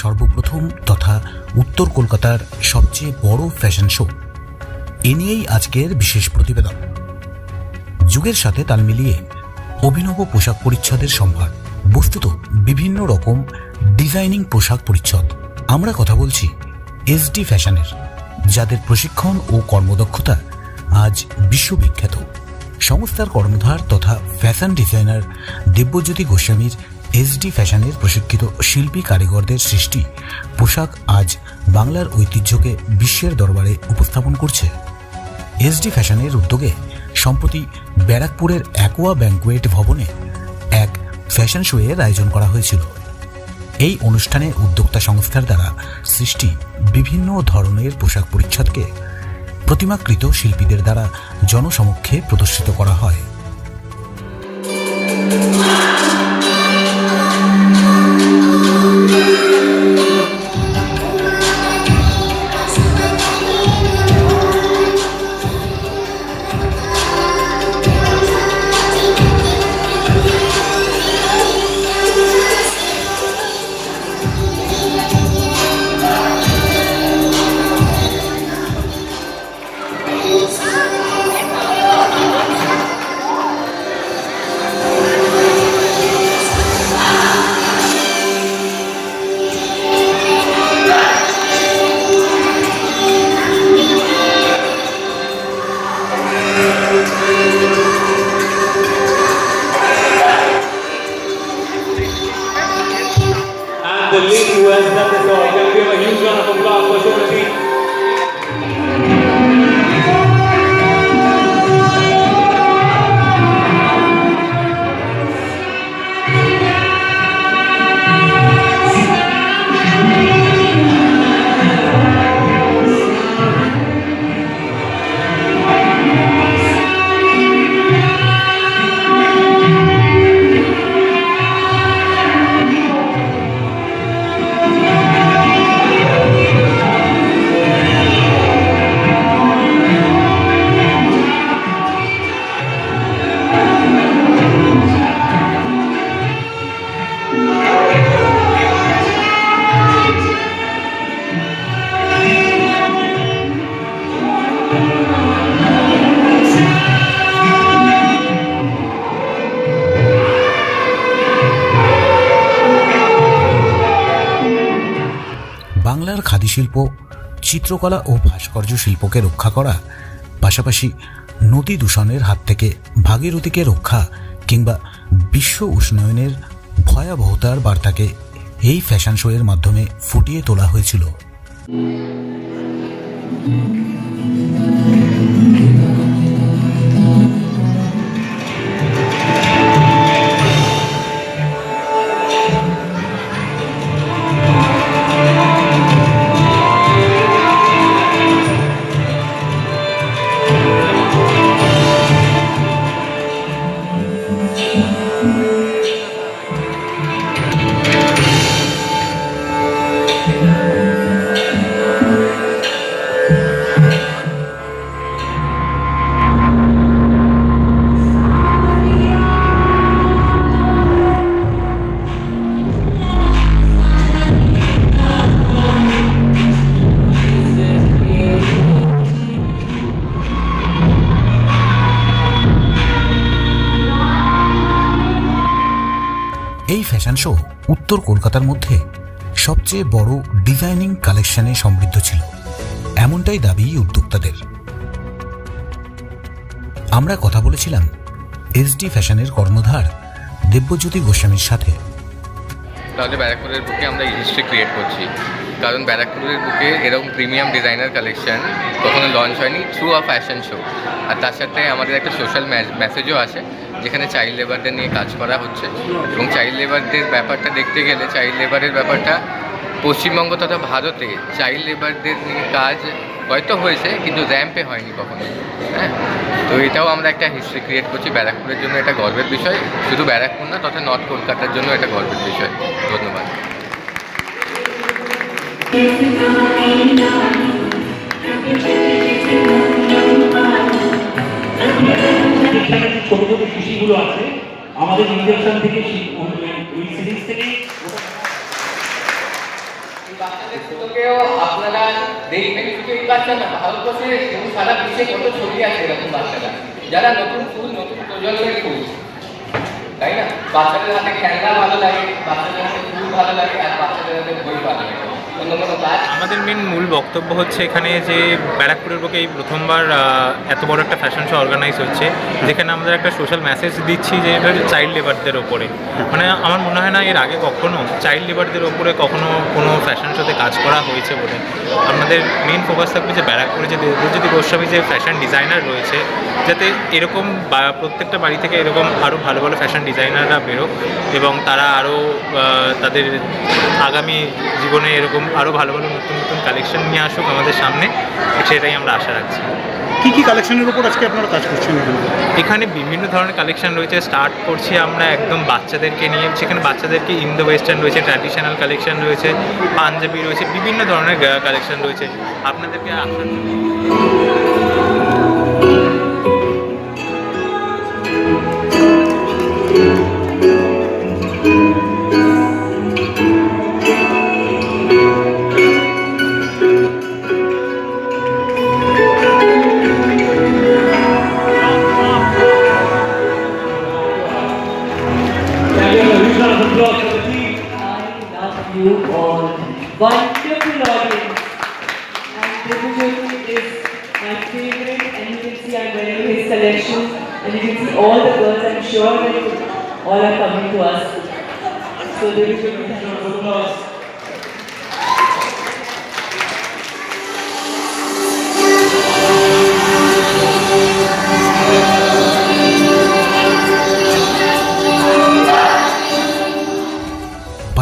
সর্বপ্রথম তথা উত্তর কলকাতার সবচেয়ে বড় ফ্যাশন শো। এ নিয়েই আজকের বিশেষ প্রতিবেদন। যুগের সাথে তাল মিলিয়ে অভিনব পোশাক পরিচ্ছদের সম্ভার, বস্তুত বিভিন্ন রকম ডিজাইনিং পোশাক পরিচ্ছদ। আমরা কথা বলছি এসডি ফ্যাশনের, যাদের প্রশিক্ষণ ও কর্মদক্ষতা আজ বিশ্ববিখ্যাত। সংস্থার কর্ণধার তথা ফ্যাশন ডিজাইনার দিব্যজ্যোতি গোস্বামীর এসডি ফ্যাশনের প্রশিক্ষিত শিল্পী কারিগরদের সৃষ্টি পোশাক আজ বাংলার ঐতিহ্যকে বিশ্বের দরবারে উপস্থাপন করছে। এসডি ফ্যাশনের উদ্যোগে সম্প্রতি ব্যারাকপুরের অ্যাকোয়া ব্যাঙ্কুয়েট ভবনে এক ফ্যাশন শো এর আয়োজন করা হয়েছিল। এই অনুষ্ঠানে উদ্যোক্তা সংস্থার দ্বারা সৃষ্টি বিভিন্ন ধরনের পোশাক পরিচ্ছদকে প্রতিমাকৃত শিল্পীদের দ্বারা জনসমক্ষে প্রদর্শিত করা হয়। শিল্প, চিত্রকলা ও ভাস্কর্য শিল্পকে রক্ষা করা, পাশাপাশি নদী দূষণের হাত থেকে ভাগীরথীকে রক্ষা কিংবা বিশ্ব উষ্ণয়নের ভয়াবহতার বার্তাকে এই ফ্যাশন শোয়ের মাধ্যমে ফুটিয়ে তোলা হয়েছিল। এই উত্তর কলকাতার মধ্যে সবচেয়ে বড় ডিজাইনিং কালেকশনে সমৃদ্ধ ছিল। এমনটাই দাবি উদ্যোক্তাদের। আমরা কথা বলেছিলাম এসডি ফ্যাশনের কর্ণধার দিব্যজ্যোতি গোস্বামীর সাথে। তাহলে ব্যারাকপুরের বুকে আমরা হিস্ট্রি ক্রিয়েট করছি। কারণ ব্যারাকপুরের বুকে এরকম প্রিমিয়াম ডিজাইনার কালেকশন কখনো লঞ্চ হয়নি থ্রু আ ফ্যাশন শো আর তার সাথে আমাদের একটা সোশ্যাল মেসেজও আছে যেখানে চাইল্ড লেবারদের নিয়ে কাজ করা হচ্ছে। এবং চাইল্ড লেবারদের ব্যাপারটা দেখতে গেলে চাইল্ড লেবারের ব্যাপারটা পশ্চিমবঙ্গ তথা ভারতে চাইল্ড লেবারদের নিয়ে কাজ হয়তো হয়েছে, কিন্তু র্যাম্পে হয়নি কখনো। হ্যাঁ? তো এটাও আমরা একটা হিস্ট্রি ক্রিয়েট করছি, ব্যারাকপুরের জন্য এটা গর্বের বিষয়। শুধু ব্যারাকপুর না, তথা নর্থ কলকাতার জন্য এটা গর্বের বিষয়। ধন্যবাদ। ছোট আছে, আমাদের ইঞ্জেকশন থেকে ওই সিরিজ থেকে আপনারা না এবং সারা বিশ্বে ছবি যারা নতুন ফুল, নতুন তাই না? বাচ্চাদের হাতে খেলনা ভালো লাগে, বাচ্চাদের হাতে ফুল ভালো লাগে, আর বাচ্চাদের হাতে বই ভালো লাগে। আমাদের মেন মূল বক্তব্য হচ্ছে এখানে যে ব্যারাকপুরের বুকে এই প্রথমবার এত বড় একটা ফ্যাশন শো অর্গানাইজ হচ্ছে, যেখানে আমরা একটা সোশ্যাল মেসেজ দিচ্ছি যে এটা চাইল্ড লেবারদের ওপরে। মানে আমার মনে হয় না এর আগে কখনো চাইল্ড লেবারদের ওপরে কখনো কোনো ফ্যাশন শোতে কাজ করা হয়েছে বলে। আমাদের মেন ফোকাস থাকবে যে ব্যারাকপুরে যে দেবজ্যোতি গোস্বামী যে ফ্যাশন ডিজাইনার রয়েছে, যাতে এরকম প্রত্যেকটা বাড়ি থেকে এরকম আরও ভালো ভালো ফ্যাশন ডিজাইনাররা বেরোক এবং তারা আরও তাদের আগামী জীবনে এরকম আরও ভালো ভালো নতুন নতুন কালেকশন নিয়ে আসুক আমাদের সামনে সেটাই আমরা আশা রাখছি। কী কী কালেকশনের উপর আজকে আপনারা কাজ করছেন এখানে? বিভিন্ন ধরনের কালেকশন রয়েছে। স্টার্ট করছি আমরা একদম বাচ্চাদেরকে নিয়ে সেখানে বাচ্চাদেরকে ইন্দো ওয়েস্টার্ন রয়েছে ট্র্যাডিশনাল কালেকশন রয়েছে পাঞ্জাবি রয়েছে বিভিন্ন ধরনের কালেকশন রয়েছে। আপনাদেরকে আসার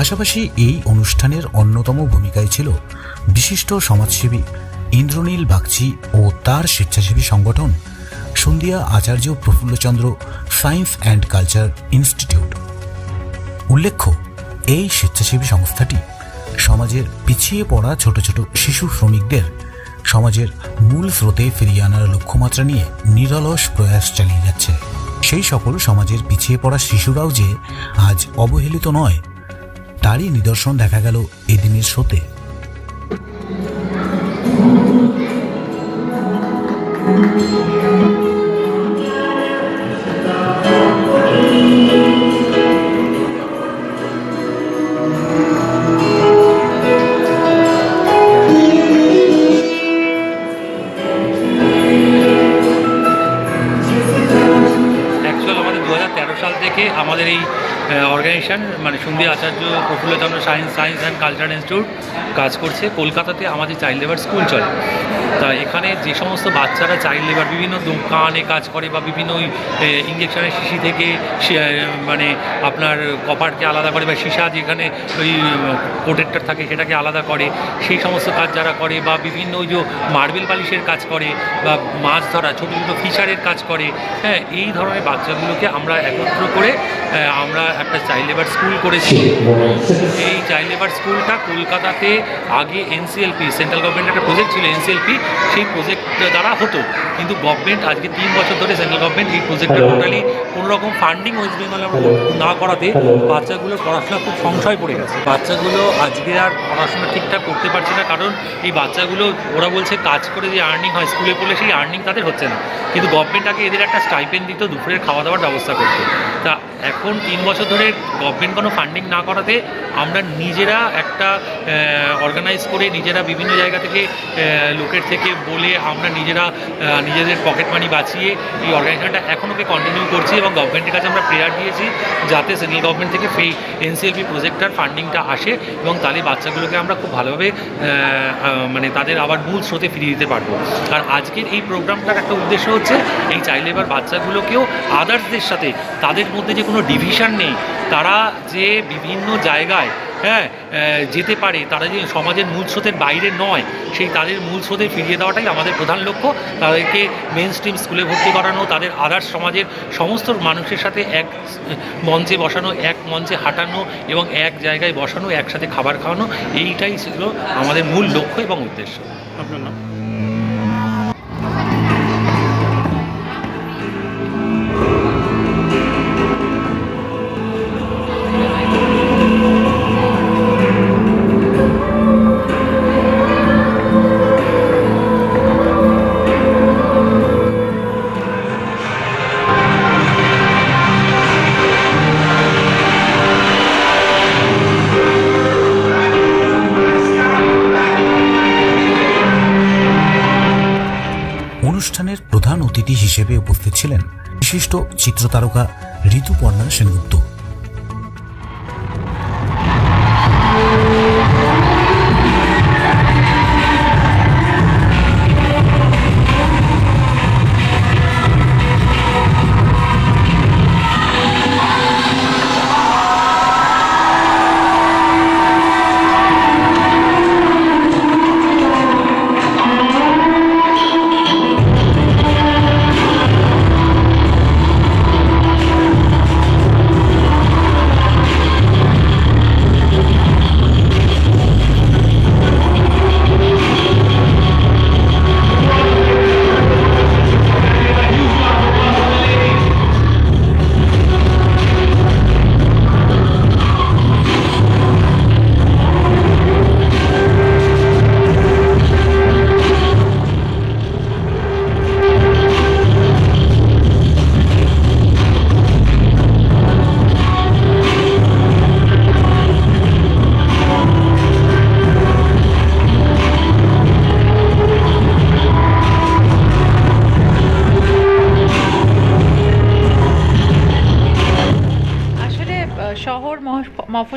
পাশাপাশি এই অনুষ্ঠানের অন্যতম ভূমিকায় ছিল বিশিষ্ট সমাজসেবী ইন্দ্রনীল বাগচি ও তার স্বেচ্ছাসেবী সংগঠন সন্ধিয়া Acharya Prafullachandra science and culture institute. উল্লেখ্য, এই স্বেচ্ছাসেবী সংস্থাটি সমাজের পিছিয়ে পড়া ছোট ছোট শিশু শ্রমিকদের সমাজের মূল স্রোতে ফিরিয়ে আনার লক্ষ্যমাত্রা নিয়ে নিরলস প্রয়াস চালিয়ে যাচ্ছে। সেই সকল সমাজের পিছিয়ে পড়া শিশুরাও যে আজ অবহেলিত নয় তারই নিদর্শন দেখা গেল এদিনের শোতে। অ্যাকচুয়াল অর্গানাইজেশন মানে সুন্দর Acharya Prafullachandra science science and culture institute কাজ করছে। কলকাতাতে আমাদের চাইল্ড লেবার স্কুল চলে। তা এখানে যে সমস্ত বাচ্চারা চাইল্ড লেবার বিভিন্ন দোকানে কাজ করে বা বিভিন্ন ওই ইঞ্জেকশনের শিশি থেকে মানে আপনার কপারকে আলাদা করে বা সীসা যেখানে ওই প্রোটেক্টর থাকে সেটাকে আলাদা করে। সেই সমস্ত কাজ যারা করে বা বিভিন্ন ওই যে মার্বেল পালিশের কাজ করে বা মাছ ধরা, ছোটো ছোটো ফিশারের কাজ করে হ্যাঁ এই ধরনের বাচ্চাগুলোকে আমরা একত্র করে আমরা একটা চাইল্ড লেবার স্কুল করেছি। এই চাইল্ড লেবার স্কুলটা কলকাতাতে আগে এনসিএলপি সেন্ট্রাল গভর্নমেন্টের একটা প্রজেক্ট ছিল এনসিএলপি সেই প্রজেক্ট দ্বারা হতো। কিন্তু গভর্নমেন্ট আজকে তিন বছর ধরে সেন্ট্রাল গভর্নমেন্ট এই প্রজেক্টটা টোটালি কোনো রকম ফান্ডিং ওয়েস্ট বেঙ্গল না করাতে বাচ্চাগুলোর পড়াশোনা খুব সংশয় পড়ে গেছে। বাচ্চাগুলো আজকে আর পড়াশোনা ঠিকঠাক করতে পারছে না কারণ এই বাচ্চাগুলো ওরা বলছে কাজ করে যে আর্নিং হয় স্কুলে পড়লে সেই আর্নিং তাদের হচ্ছে না। কিন্তু গভর্নমেন্ট আগে এদের একটা স্টাইপেন্ড দিত দুপুরের খাওয়া দাওয়ার ব্যবস্থা করতো। তা এখন তিন বছর ধরে গভর্নমেন্ট কোনো ফান্ডিং না করাতে আমরা নিজেরা একটা অর্গানাইজ করে নিজেরা বিভিন্ন জায়গা থেকে লোকের থেকে বলে আমরা নিজেরা নিজেদের পকেট মানি বাঁচিয়ে এই অর্গানাইজেশনটা এখনও কন্টিনিউ করছি এবং গভর্নমেন্টের কাছে আমরা প্রেয়ার দিয়েছি যাতে সেন্ট্রাল গভর্নমেন্ট থেকে সেই এনসিএলপি প্রজেক্টটার ফান্ডিংটা আসে এবং তাহলে বাচ্চাগুলোকে আমরা খুব ভালোভাবে মানে তাদের আবার মূল স্রোতে ফিরিয়ে দিতে পারব। আর আজকের এই প্রোগ্রামটার একটা উদ্দেশ্য হচ্ছে এই চাইল্ড লেবার বাচ্চাগুলোকেও আদার্সদের সাথে, তাদের মধ্যে যে কোনো ডিভিশন নেই। তারা যে বিভিন্ন জায়গায় হ্যাঁ যেতে পারে, তারা যে সমাজের মূল স্রোতের বাইরে নয়, সেই তাদের মূল স্রোতে ফিরিয়ে দেওয়াটাই আমাদের প্রধান লক্ষ্য। তাদেরকে মেন স্ট্রিম স্কুলে ভর্তি করানো, তাদের আদার্স সমাজের সমস্ত মানুষের সাথে এক, মঞ্চে বসানো, এক মঞ্চে হাঁটানো এবং এক জায়গায় বসানো, একসাথে খাবার খাওয়ানো, এইটাই ছিল আমাদের মূল লক্ষ্য এবং উদ্দেশ্য। আপনার নাম? বিশিষ্ট চিত্রতারকা ঋতুপর্ণা সেনগুপ্ত।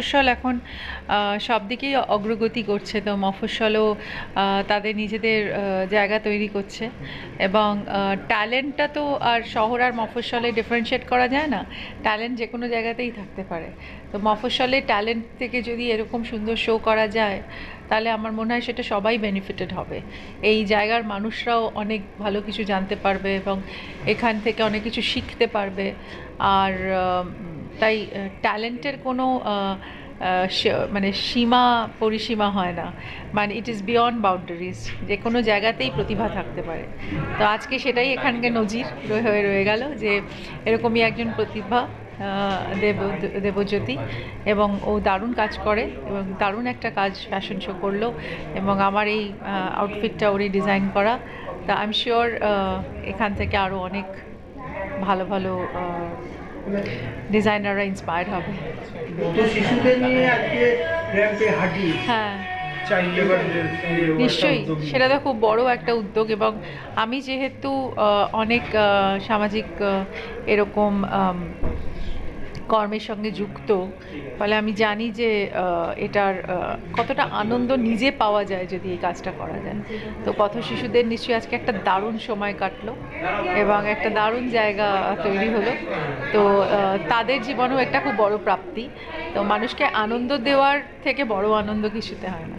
মফস্বল এখন সব দিকেই অগ্রগতি করছে। তো মফস্বলও তাদের নিজেদের জায়গা তৈরি করছে। এবং ট্যালেন্টটা তো আর শহর আর মফস্বলে ডিফারেন্সিয়েট করা যায় না। ট্যালেন্ট যে কোনো জায়গাতেই থাকতে পারে। তো মফস্বলে ট্যালেন্ট থেকে যদি এরকম সুন্দর শো করা যায়, তাহলে আমার মনে হয় সেটা সবাই বেনিফিটেড হবে। এই জায়গার মানুষরাও অনেক ভালো কিছু জানতে পারবে এবং এখান থেকে অনেক কিছু শিখতে পারবে। আর তাই ট্যালেন্টের কোনো মানে সীমা পরিসীমা হয় না। মানে ইট ইজ বিয়ন্ড বাউন্ডারিজ যে কোনো জায়গাতেই প্রতিভা থাকতে পারে। তো আজকে সেটাই এখানকার নজির হয়ে রয়ে গেল যে এরকমই একজন প্রতিভা দেব দেবজ্যোতি এবং ও দারুণ কাজ করে এবং দারুণ একটা কাজ ফ্যাশন শো করল এবং আমার এই আউটফিটটা ওরই ডিজাইন করা। তা আই এম শিওর এখান থেকে আরও অনেক ভালো ভালো ডিজাইনাররা ইন্সপায়ার হবে। তো শিশুদের নিয়ে আজকে র্যাম্পে হাঁটি হ্যাঁ। নিশ্চয়ই। সেটা তো খুব বড় একটা উদ্যোগ এবং আমি যেহেতু অনেক সামাজিক এরকম কর্মের সঙ্গে যুক্ত, ফলে আমি জানি যে এটার কতটা আনন্দ নিজে পাওয়া যায় যদি এই কাজটা করা যায়। তো পথ শিশুদের নিশ্চয়ই আজকে একটা দারুণ সময় কাটলো এবং একটা দারুণ জায়গা তৈরি হলো। তো তাদের জীবনেও একটা খুব বড় প্রাপ্তি। তো মানুষকে আনন্দ দেওয়ার থেকে বড় আনন্দ কিছুতে হয় না।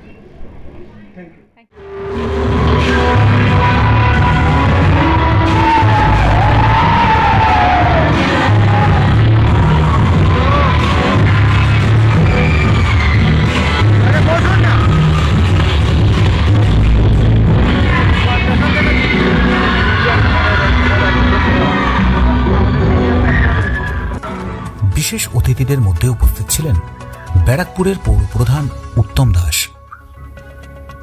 মধ্যে উপস্থিত ছিলেন ব্যারাকপুরের পৌরপ্রধান উত্তম দাস।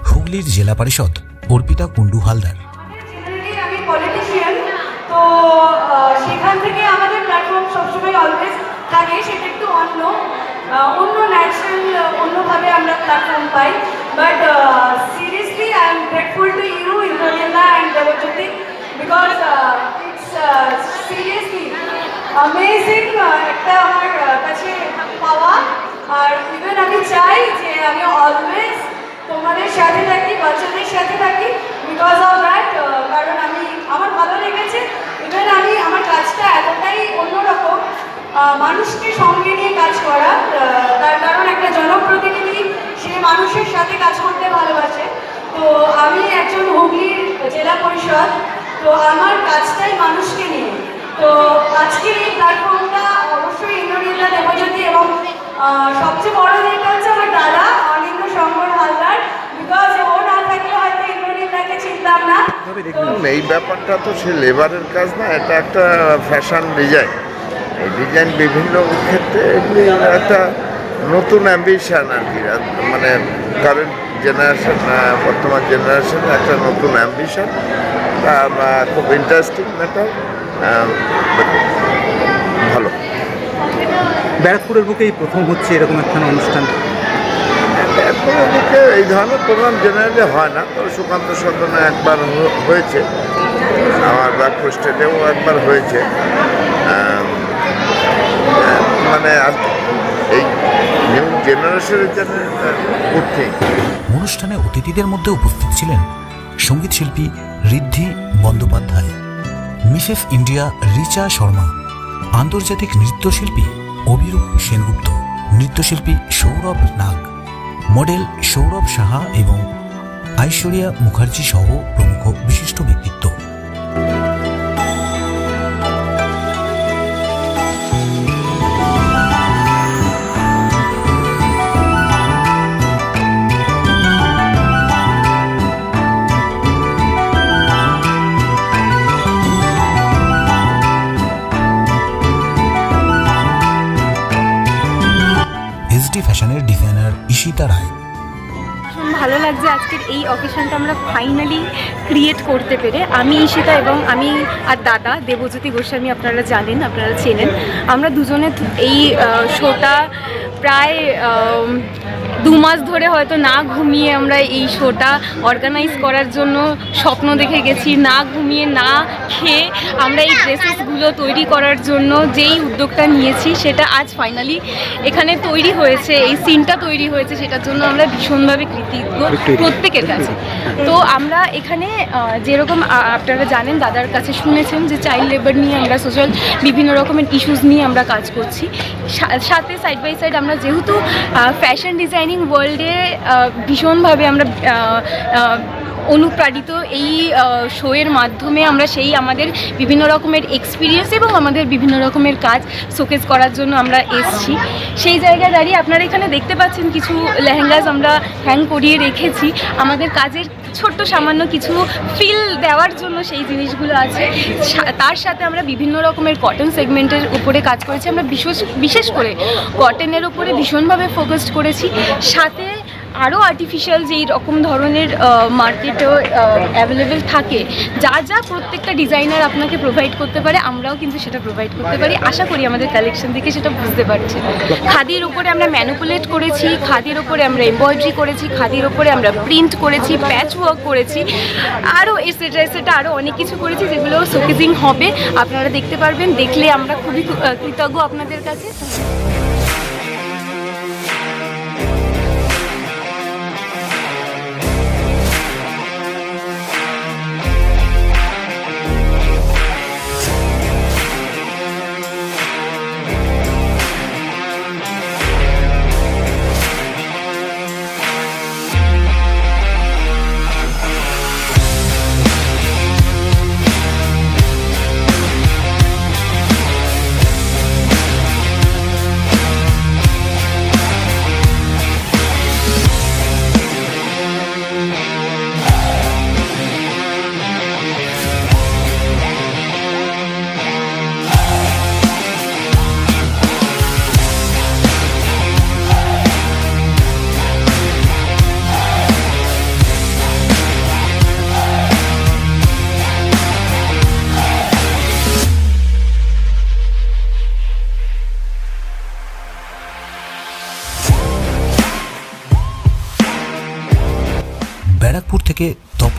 হুগলির জেলা পরিষদ অর্পিতা কুণ্ডু হালদার। তো সেখান থেকে আমাদের প্ল্যাটফর্ম সবসময় অলওয়েজ থাকে, সেটা একটু অন্য। অন্য ন্যাচারাল অন্যভাবে আমরা platform pi. But seriously I am grateful to you Indranila and Debjyoti because it's seriously amazing একটা আমার কাছে পাওয়া। আর ইভেন আমি চাই যে আমি অলওয়েজ তোমাদের সাথে থাকি, বাচ্চাদের সাথে থাকি বিকজ অফ দ্যাট কারণ আমি, আমার ভালো লেগেছে। ইভেন আমি, আমার কাজটা এতটাই অন্যরকম মানুষকে সঙ্গে নিয়ে কাজ করা তার কারণ একটা জনপ্রতিনিধি, সে মানুষের সাথে কাজ করতে ভালোবাসে। তো আমি একজন হুগলির জেলা পরিষদ, তো আমার কাজটাই মানুষকে নিয়ে। তো আজকের এই প্ল্যাটফর্মটা অবশ্যই ইন্দ্রনীলা দেবজ্যোতি এবং আহ, সবচেয়ে বড় যেটা হচ্ছে আমার দাদা অনিন্দ শঙ্কর হালদার। বিকজ ও না থাকলে হয়তো চিনতাম না। এই ব্যাপারটা তো সে লেবারের কাজ না এটা একটা ফ্যাশন ডিজাইন এই ডিজাইন বিভিন্ন ক্ষেত্রে একটা নতুন অ্যাম্বিশন আর কি। মানে কারেন্ট জেনারেশন বর্তমান জেনারেশনের একটা নতুন অ্যাম্বিশন খুব ইন্টারেস্টিং ম্যাটার ব্যারাকপুরের বুকেই প্রথম হচ্ছে এরকম একটা অনুষ্ঠান। ব্যারাকপুরের বুকে এই ধরনের প্রোগ্রাম জেনারেলি হয় না তবে সুকান্ত সদনে একবার হয়েছে। আমার ব্যারাকপুর স্টেটেও একবার হয়েছে। মানে আর- এই নিউ জেনারেশনের জন্য অনুষ্ঠানে অতিথিদের মধ্যে উপস্থিত ছিলেন সংগীত শিল্পী ঋদ্ধি বন্দ্যোপাধ্যায় মিসেস ইন্ডিয়া রিচা শর্মা আন্তর্জাতিক নৃত্যশিল্পী অভিরূপ সেনগুপ্ত, নৃত্যশিল্পী সৌরভ নাগ, মডেল সৌরভ সাহা এবং ঐশ্বরিয়া মুখার্জি সহ প্রমুখ বিশিষ্ট ব্যক্তিত্ব আজকের এই অকেশনটা আমরা ফাইনালি ক্রিয়েট করতে পেরে আমি ঈশিতা এবং আমি আর দাদা দেবজ্যোতি গোস্বামী আপনারা জানেন, আপনারা চেনেন। আমরা দুজনে এই শোটা প্রায় দু মাস ধরে হয়তো না ঘুমিয়ে আমরা এই শোটা অর্গানাইজ করার জন্য স্বপ্ন দেখে গেছি না ঘুমিয়ে না খেয়ে আমরা এই ড্রেসেসগুলো তৈরি করার জন্য যেই উদ্যোগটা নিয়েছি সেটা আজ ফাইনালি এখানে তৈরি হয়েছে এই সিনটা তৈরি হয়েছে সেটার জন্য আমরা ভীষণভাবে কৃতজ্ঞ প্রত্যেকের কাছে। তো আমরা এখানে যেরকম আপনারা জানেন দাদার কাছে শুনেছেন যে চাইল্ড লেবার নিয়ে আমরা সোশ্যাল বিভিন্ন রকমের ইস্যুস নিয়ে আমরা কাজ করছি। সাথে সাইড বাই সাইড আমরা যেহেতু ফ্যাশন ডিজাইনিং ওয়ার্ল্ডে ভীষণভাবে আমরা অনুপ্রাণিত এই শোয়ের মাধ্যমে আমরা সেই আমাদের বিভিন্ন রকমের এক্সপিরিয়েন্স এবং আমাদের বিভিন্ন রকমের কাজ শোকেস করার জন্য আমরা এসছি। সেই জায়গায় দাঁড়িয়ে আপনারা এখানে দেখতে পাচ্ছেন কিছু লেহেঙ্গাস আমরা হ্যাং করিয়ে রেখেছি। আমাদের কাজের ছোট্ট সামান্য কিছু ফিল দেওয়ার জন্য সেই জিনিসগুলো আছে। তার সাথে আমরা বিভিন্ন রকমের কটন সেগমেন্টের উপরে কাজ করেছি। আমরা বিশেষ বিশেষ করে কটনের উপরে ভীষণভাবে ফোকাসড করেছি। সাথে আরও আর্টিফিশিয়াল যেই রকম ধরনের মার্কেটে অ্যাভেলেবেল থাকে, যা যা প্রত্যেকটা ডিজাইনার আপনাকে প্রোভাইড করতে পারে, আমরাও কিন্তু সেটা প্রোভাইড করতে পারি। আশা করি আমাদের কালেকশন থেকে সেটা বুঝতে পারছি খাদির উপরে আমরা ম্যানুপুলেট করেছি, খাদির উপরে আমরা এমব্রয়ডারি করেছি, খাদির উপরে আমরা প্রিন্ট করেছি প্যাচ ওয়ার্ক করেছি। আরও এসেটা এসেটা আরও অনেক কিছু করেছি যেগুলো শোকেজিং হবে। আপনারা দেখতে পারবেন, দেখলে আমরা খুবই কৃতজ্ঞ আপনাদের কাছে।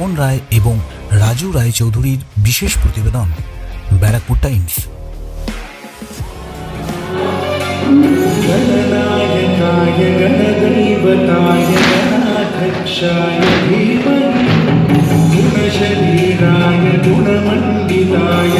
তপন রায় এবং রাজু রায় চৌধুরীর বিশেষ প্রতিবেদন ব্যারাকপুর টাইমস गणनायकाय गणदैवताय गणाध्यक्षाय धीमहि गुणशरीराय गुणमण्डिताय